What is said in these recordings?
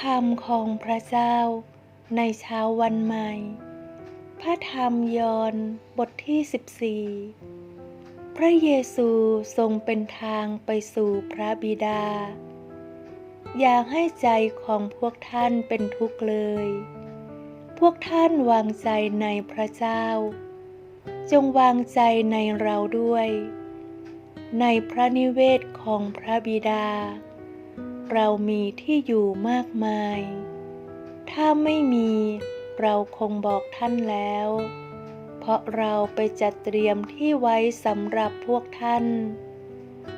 คำของพระเจ้าในเช้าวันใหม่ พระธรรมยอห์นบทที่ 14 พระเยซูทรงเป็นทางไปสู่พระบิดา อย่าให้ใจของพวกท่านเป็นทุกข์เลย พวกท่านวางใจในพระเจ้า จงวางใจในเราด้วย ในพระนิเวศของพระบิดา เรามีที่อยู่มากมาย ถ้าไม่มีเราคงบอกท่านแล้ว เพราะเราไปจัดเตรียมที่ไว้สำหรับพวกท่าน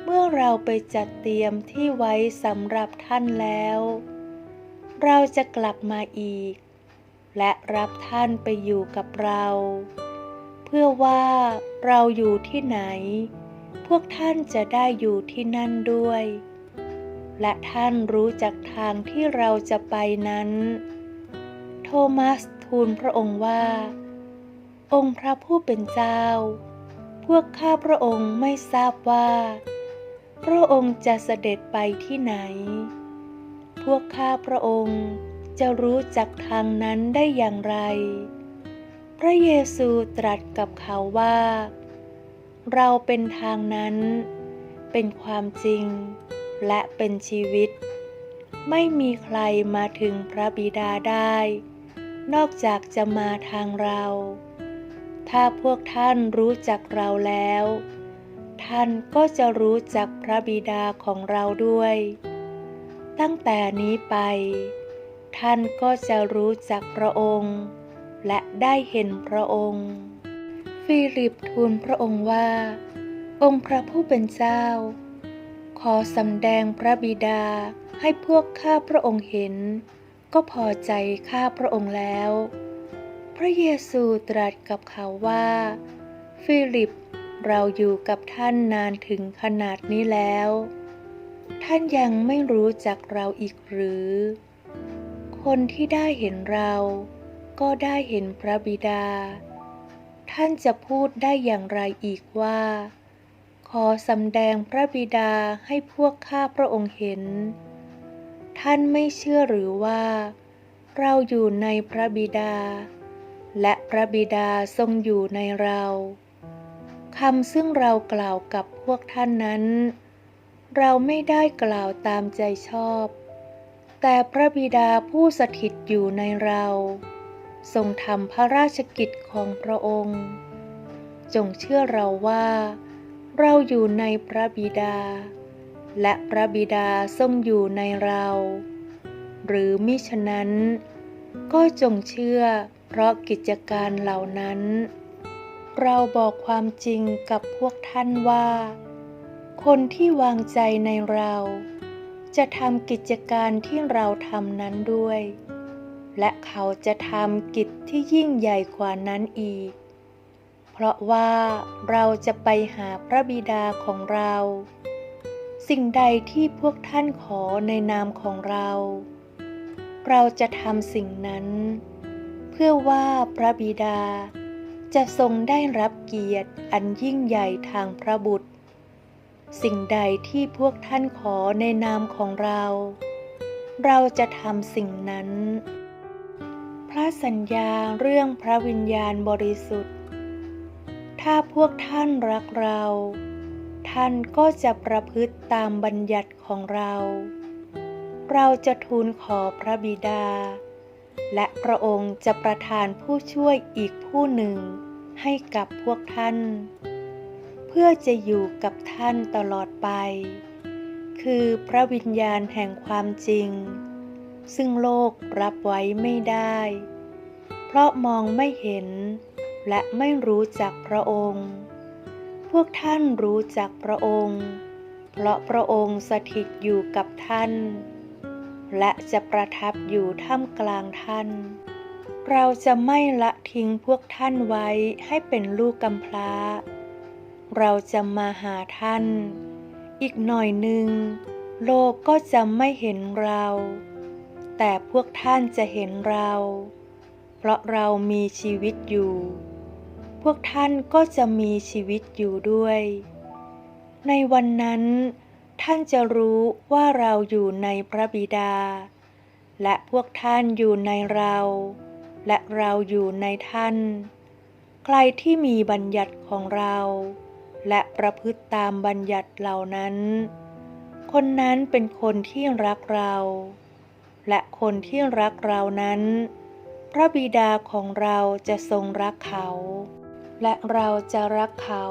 เมื่อเราไปจัดเตรียมที่ไว้สำหรับท่านแล้ว เราจะกลับมาอีก และรับท่านไปอยู่กับเรา เพื่อว่าเราอยู่ที่ไหน พวกท่านจะได้อยู่ที่นั่นด้วย และท่านรู้จักทางที่เราจะไปนั้น โทมัสทูลพระองค์ว่า องค์พระผู้เป็นเจ้า พวกข้าพระองค์ไม่ทราบว่า พระองค์จะเสด็จไปที่ไหน พวกข้าพระองค์จะรู้จักทางนั้นได้อย่างไร พระเยซูตรัสกับเขาว่า เราเป็นทางนั้น เป็นความจริง และเป็นชีวิต ไม่มีใครมาถึงพระบิดาได้ นอกจากจะมาทางเรา ถ้าพวกท่านรู้จักเราแล้ว ท่านก็จะรู้จักพระบิดาของเราด้วย ตั้งแต่นี้ไป ท่านก็จะรู้จักพระองค์ และได้เห็นพระองค์ ฟิลิปทูลพระองค์ว่า องค์พระผู้เป็นเจ้า ขอสำแดงพระบิดาให้พวกข้าพระองค์เห็น ก็พอใจข้าพระองค์แล้ว พระเยซูตรัสกับเขาว่า ฟิลิปเราอยู่กับท่านนานถึงขนาดนี้แล้ว ท่านยังไม่รู้จักเราอีกหรือ คนที่ได้เห็นเราก็ได้เห็นพระบิดา ท่านจะพูดได้อย่างไรอีกว่า ขอสำแดงพระบิดาให้พวกข้าพระองค์เห็น ท่านไม่เชื่อหรือว่า เราอยู่ในพระบิดา และพระบิดาทรงอยู่ในเราคำซึ่งเรากล่าวกับพวกท่านนั้น เราไม่ได้กล่าวตามใจชอบ แต่พระบิดาผู้สถิตอยู่ในเรา ทรงทำพระราชกิจของพระองค์ จงเชื่อเราว่า เราอยู่ในพระบิดา และพระบิดาทรงอยู่ในเรา หรือมิฉะนั้น ก็จงเชื่อเพราะกิจการเหล่านั้น เราบอกความจริงกับพวกท่านว่า คนที่วางใจในเรา จะทำกิจการที่เราทำนั้นด้วย และเขาจะทำกิจที่ยิ่งใหญ่กว่านั้นอีก เพราะว่าเราจะไปหาพระบิดาของเรา สิ่งใดที่พวกท่านขอในนามของเรา เราจะทำสิ่งนั้น เพื่อว่าพระบิดาจะทรงได้รับเกียรติอันยิ่งใหญ่ทางพระบุตร สิ่งใดที่พวกท่านขอในนามของเรา เราจะทำสิ่งนั้น พระสัญญาเรื่องพระวิญญาณบริสุทธิ์ วกท่านรักเรา ท่านก็จะประพฤติตามบัญญัติของเรา เราจะทูลขอพระบิดา และพระองค์จะประทานผู้ช่วยอีกผู้หนึ่งให้กับพวกท่าน เพื่อจะอยู่กับท่านตลอดไป คือพระวิญญาณแห่งความจริง ซึ่งโลกรับไว้ไม่ได้ เพราะมองไม่เห็น และไม่รู้จักพระองค์ พวกท่านรู้จักพระองค์ เพราะพระองค์สถิตอยู่กับท่าน และจะประทับอยู่ท่ามกลางท่าน เราจะไม่ละทิ้งพวกท่านไว้ให้เป็นลูกกำพร้า เราจะมาหาท่าน อีกหน่อยหนึ่งโลกก็จะไม่เห็นเรา แต่พวกท่านจะเห็นเรา เพราะเรามีชีวิตอยู่ วกท่านก็จะมีชีวิตอยู่ด้วย ในวันนั้น ท่านจะรู้ว่าเราอยู่ในพระบิดา และพวกท่านอยู่ในเรา และเราอยู่ในท่าน ใครที่มีบัญญัติของเรา และประพฤติตามบัญญัติเหล่านั้น คนนั้นเป็นคนที่รักเรา และคนที่รักเรานั้นพระบิดาของเราจะทรงรักเขา และเราจะรักเขา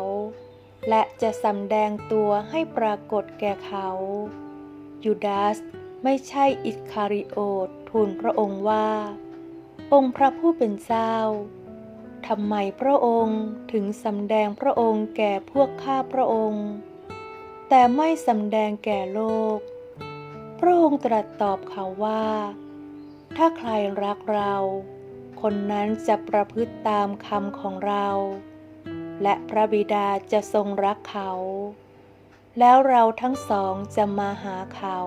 และจะสำแดงตัวให้ปรากฏแก่เขายูดาสไม่ใช่อิสคาริโอตทูลพระองค์ว่า องค์พระผู้เป็นเจ้าทำไมพระองค์ถึงสำแดงพระองค์แก่พวกข้าพระองค์ แต่ไม่สำแดงแก่โลก พระองค์ตรัสตอบเขาว่า ถ้าใครรักเรา คนนั้นจะประพฤติตามคำของเรา และพระบิดาจะทรงรักเขา แล้วเราทั้งสองจะมาหาเขา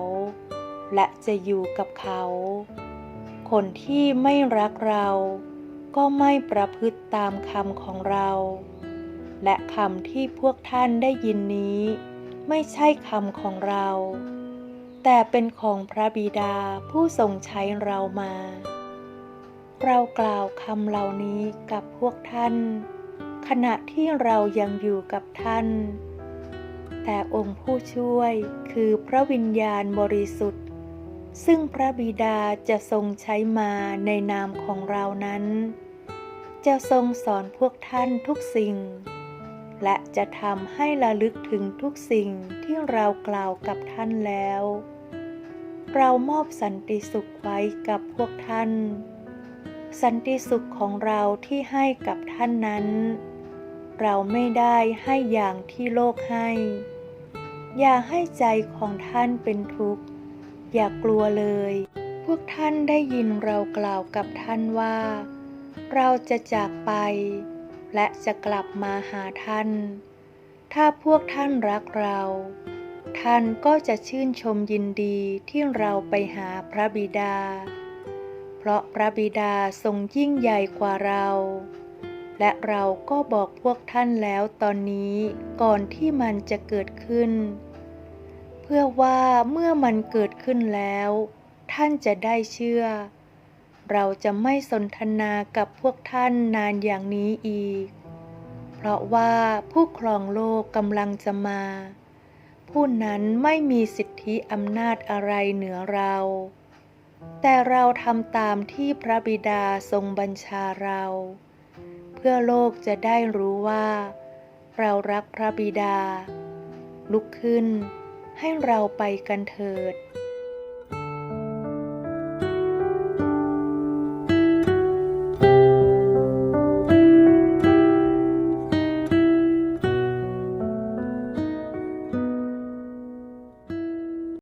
และจะอยู่กับเขา คนที่ไม่รักเรา ก็ไม่ประพฤติตามคำของเรา และคำที่พวกท่านได้ยินนี้ ไม่ใช่คำของเรา แต่เป็นของพระบิดาผู้ทรงใช้เรามา เรากล่าวคำเหล่านี้กับพวกท่าน ขณะที่เรายังอยู่กับท่าน แต่องค์ผู้ช่วยคือพระวิญญาณบริสุทธิ์ ซึ่งพระบิดาจะทรงใช้มาในนามของเรานั้น จะทรงสอนพวกท่านทุกสิ่ง และจะทำให้ระลึกถึงทุกสิ่งที่เรากล่าวกับท่านแล้ว เรามอบสันติสุขไว้กับพวกท่าน สันติสุขของเราที่ให้กับท่านนั้น เราไม่ได้ให้อย่างที่โลกให้ อย่าให้ใจของท่านเป็นทุกข์ อย่ากลัวเลย พวกท่านได้ยินเรากล่าวกับท่านว่า เราจะจากไป และจะกลับมาหาท่าน ถ้าพวกท่านรักเรา ท่านก็จะชื่นชมยินดีที่เราไปหาพระบิดา เพราะพระบิดาทรงยิ่งใหญ่กว่าเรา และเราก็บอกพวกท่านแล้วตอนนี้ก่อนที่มันจะเกิดขึ้น เพื่อว่าเมื่อมันเกิดขึ้นแล้ว ท่านจะได้เชื่อ เราจะไม่สนทนากับพวกท่านนานอย่างนี้อีก เพราะว่าผู้ครองโลกกำลังจะมาผู้นั้นไม่มีสิทธิอำนาจอะไรเหนือเรา แต่เราทำตามที่พระบิดาทรงบัญชาเรา เพื่อโลกจะได้รู้ว่า เรารักพระบิดา ลุกขึ้นให้เราไปกันเถิด